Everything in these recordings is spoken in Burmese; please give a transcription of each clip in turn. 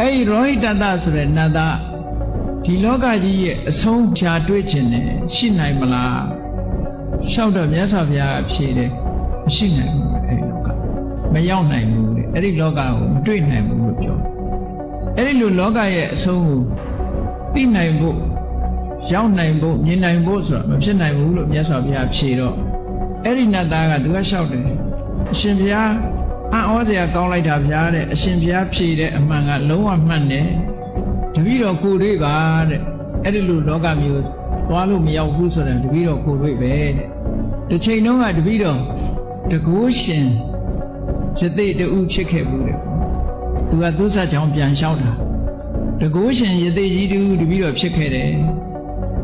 အဲ့ဒီရောဟိတတဆိုတဲ့နတ်သားဒီလောကကြီးရဲ့အဆုံးဖြာတွေ့ခြင်းနဲ့ရှိနိုင်မလားလျှောက်တော့မြတ်စွာဘုရားအဖြေတယ်မရှိနိုင်ဘူးအဲ့ဒီလောကမရောက်နိုင်ဘူးလေအဲ့ဒီလောကကိုမတွေ့နိုင်ဘူးလို့ပြောအဲ့ဒီလိုလောကရဲ့အဆုံးကိုသိနိုင်ဖို့ရောက်နိုင်ဖို့မြင်နိုင်ဖို့ဆိုတာမဖြစ်နိုင်ဘူးလို့မြတ်စွာဘုရားဖြေတော့အဲ့ဒီနတ်သားကသူကလျှောက်တယ်အရှင်ဘုရား အံ့ဩစရာကောင်းလိုက်တာဗျာတဲ့အရှင်ဘုရားဖြေတဲ့အမှန်ကလုံးဝမှန်တယ်တပည့်တော်ကိုယ်တွေ့ပါတဲ့အဲ့ဒီလိုလောကမျိုးသွားလို့မရောက်ဘူးဆိုတဲ့တပည့်တော်ကိုယ်တွေ့ပဲတဲ့တစ်ချိန်တုန်းကတပည့်တော်တကိုးရှင်ရသိတူဖြစ်ခဲ့ဘူးတဲ့သူကသူ့ဆက်ကြောင့်ပြန်လျှောက်တာတကိုးရှင်ရသိကြီးတူတပည့်တော်ဖြစ်ခဲ့တယ်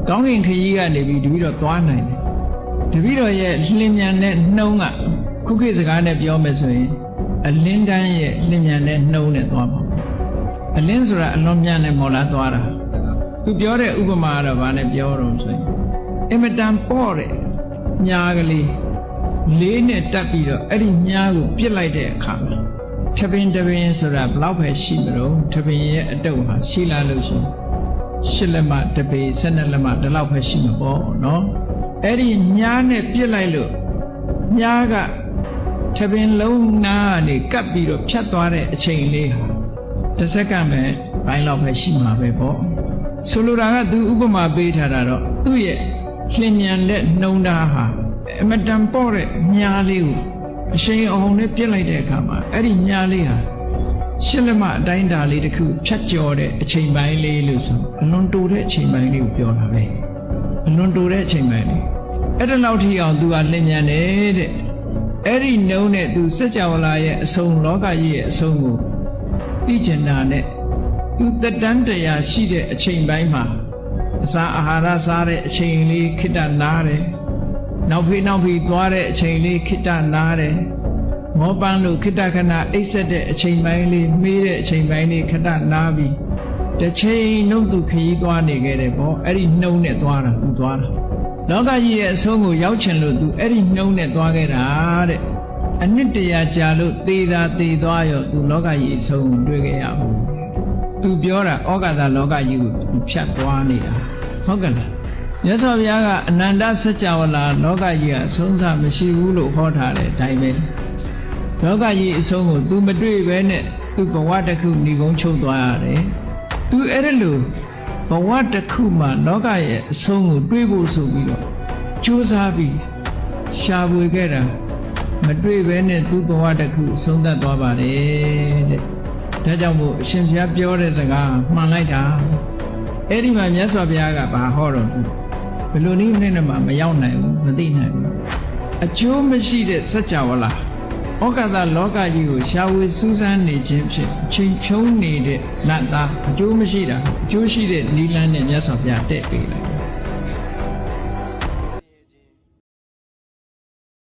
ကောင်းကင်ခရီးကနေပြီးတပည့်တော်သွားနိုင်တယ်တပည့်တော်ရဲ့လင်းမြန်တဲ့နှုံးကခုခေတ်စကားနဲ့ပြောမယ်ဆိုရင် အလင်းတန်းရဲ့လင်းမြန်တဲ့နှုံးနဲ့သွားမှာအလင်းဆိုတာအလွန်မြန်နဲ့မော်လာသွားတာသူပြောတဲ့ဥပမာကတော့ဗာနဲ့ပြောတော့ဆိုရင်အင်မတန်ပေါ့တဲ့ညာကလေးလေးနဲ့တက်ပြီးတော့အဲ့ဒီညာကိုပြစ်လိုက်တဲ့အခါမှာထပင်တပင်ဆိုတာဘလောက်ပဲရှိမလို့ထပင်ရဲ့အတုပ်ဟာရှိလာလို့ရှိရင်ရှစ်လက်မတပေ၁၂လက်မဒီလောက်ပဲရှိမှာပေါ့နော်အဲ့ဒီညာနဲ့ပြစ်လိုက်လို့ညာက ထပင်လုံးနာကနေကပ်ပြီးတော့ဖြတ်သွားတဲ့အချိန်လေးဟာတစ်စက္ကန့်ပဲဘိုင်းလောက်ပဲရှိမှာပဲပေါ့ဆိုလိုတာကသူဥပမာပေးထားတာတော့သူ့ရဲ့လျင်မြန်တဲ့နှုံသားဟာအမတန်ပေါ့တဲ့ညာလေးကိုအရှိန်အောင်နဲ့ပြစ်လိုက်တဲ့အခါမှာအဲ့ဒီညာလေးဟာရှစ်လက်မအတိုင်းတာလေးတစ်ခုဖြတ်ကျော်တဲ့အချိန်ပိုင်းလေးလို့ဆိုအလွန်တူတဲ့အချိန်ပိုင်းလေးကိုပြောတာပဲအလွန်တူတဲ့အချိန်ပိုင်းလေးအဲ့ဒါလောက်ထိအောင်သူကလျင်မြန်တယ်တဲ့ အဲ့ဒီနှုံနဲ့သူစัจ java လာရဲ့အဆုံးလောကကြီးရဲ့အဆုံးကိုသိကျင်တာနဲ့သူတက်တန်းတရားရှိတဲ့အချိန်ပိုင်းမှာအစာအာဟာရစားတဲ့အချိန်လေးခိတ္တနားတယ်နောက်ဖေးနောက်ဖေးသွားတဲ့အချိန်လေးခိတ္တနားတယ်မောပန်းလို့ခိတ္တခဏအိပ်ဆက်တဲ့အချိန်ပိုင်းလေးမေးတဲ့အချိန်ပိုင်းလေးခိတ္တနားပြီး တစ်ချိန်နှုတ်သူခရီးသွားနေခဲ့တယ်ပေါ့အဲ့ဒီနှုံနဲ့သွားတာသူသွားတာလောကကြီးရဲ့အဆုံးကိုရောက်ချင်လို့သူအဲ့ဒီနှုံနဲ့သွားခဲ့တာတဲ့အနှစ်တရာကြာလို့သေတာသေသွားရောသူလောကကြီးအဆုံးကိုတွေ့ခဲ့ရဘူးသူပြောတာဩကာသလောကကြီးကိုသူဖြတ်သွားနေတာဟုတ်ကဲ့လားမြတ်စွာဘုရားကအနန္တစัจ java လာလောကကြီးကအဆုံးအစမရှိဘူးလို့ဟောထားတဲ့အတိုင်းပဲလောကကြီးအဆုံးကို तू မတွေ့ပဲနဲ့သူဘဝတစ်ခုညီကုန်းချုပ်သွားရတယ် तू အဲ့ဒါလို့ဘဝတစ်ခုမှာလောကရဲ့အဆုံးကိုတွေးဖို့ဆိုပြီးတော့ကြိုးစားပြီးရှာဖွေခဲ့တာမတွေ့ပဲနဲ့သူဘဝတစ်ခုဆုံးသက်သွားပါတယ်တဲ့ဒါကြောင့်မို့အရှင်ဘုရားပြောတဲ့စကားမှန်လိုက်တာအဲ့ဒီမှာမြတ်စွာဘုရားကဘာဟောတော့ဘယ်လိုနည်းနဲ့မှမရောက်နိုင်ဘူးမသိနိုင်ဘူးအကျိုးမရှိတဲ့စัจ java လာ ဩကာသလောကကြီးကိုရှာဝေစူးစမ်းနေခြင်းဖြင့်ချိန်ဖြုံးနေတဲ့နတ်သားအကျိုးမရှိတာအကျိုးရှိတဲ့နိလန်းနဲ့မြတ်စွာဘုရားတဲ့ပေးလိုက်တယ်